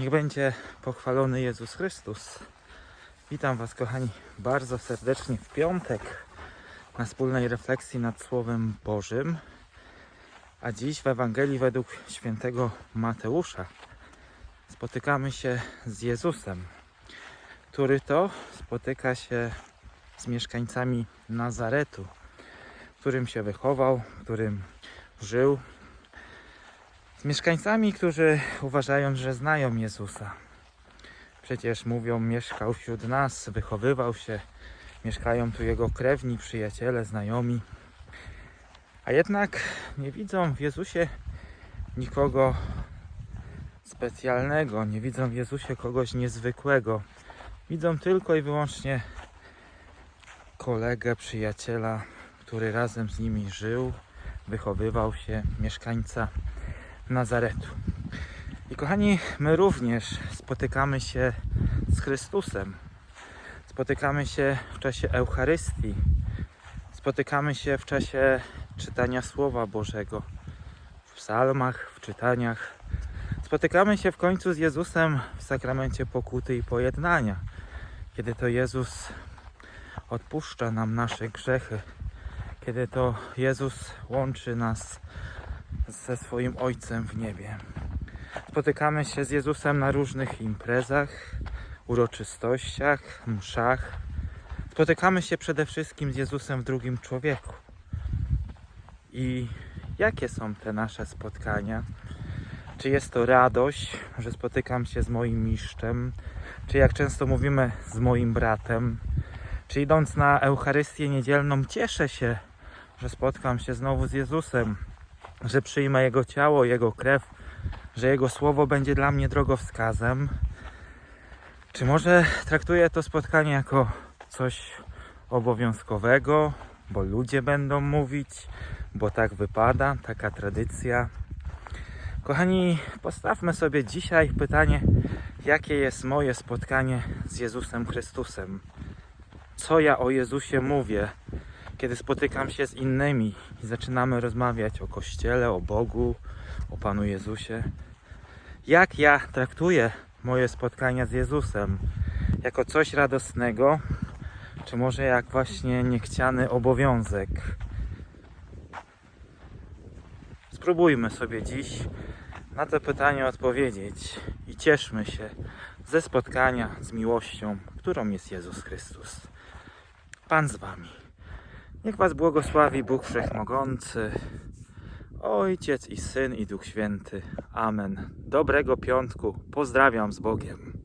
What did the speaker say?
Niech będzie pochwalony Jezus Chrystus. Witam Was, kochani, bardzo serdecznie w piątek na wspólnej refleksji nad Słowem Bożym. A dziś w Ewangelii według świętego Mateusza spotykamy się z Jezusem, który to spotyka się z mieszkańcami Nazaretu, którym się wychował, którym żył, z mieszkańcami, którzy uważają, że znają Jezusa. Przecież mówią, mieszkał wśród nas, wychowywał się, mieszkają tu jego krewni, przyjaciele, znajomi. A jednak nie widzą w Jezusie nikogo specjalnego, nie widzą w Jezusie kogoś niezwykłego. Widzą tylko i wyłącznie kolegę, przyjaciela, który razem z nimi żył, wychowywał się, mieszkańca Nazaretu. I kochani, my również spotykamy się z Chrystusem. Spotykamy się w czasie Eucharystii. Spotykamy się w czasie czytania Słowa Bożego, w psalmach, w czytaniach. Spotykamy się w końcu z Jezusem w sakramencie pokuty i pojednania, kiedy to Jezus odpuszcza nam nasze grzechy, kiedy to Jezus łączy nas ze swoim Ojcem w niebie. Spotykamy się z Jezusem na różnych imprezach, uroczystościach, mszach. Spotykamy się przede wszystkim z Jezusem w drugim człowieku. I jakie są te nasze spotkania? Czy jest to radość, że spotykam się z moim mistrzem? Czy jak często mówimy z moim bratem? Czy idąc na Eucharystię niedzielną cieszę się, że spotkam się znowu z Jezusem, że przyjmę Jego ciało, Jego krew, że Jego słowo będzie dla mnie drogowskazem? Czy może traktuję to spotkanie jako coś obowiązkowego, bo ludzie będą mówić, bo tak wypada, taka tradycja? Kochani, postawmy sobie dzisiaj pytanie, jakie jest moje spotkanie z Jezusem Chrystusem? Co ja o Jezusie mówię, kiedy spotykam się z innymi i zaczynamy rozmawiać o Kościele, o Bogu, o Panu Jezusie? Jak ja traktuję moje spotkania z Jezusem? Jako coś radosnego, czy może jak właśnie niechciany obowiązek? Spróbujmy sobie dziś na to pytanie odpowiedzieć i cieszmy się ze spotkania z miłością, którą jest Jezus Chrystus. Pan z Wami. Niech Was błogosławi Bóg Wszechmogący, Ojciec i Syn i Duch Święty. Amen. Dobrego piątku. Pozdrawiam z Bogiem.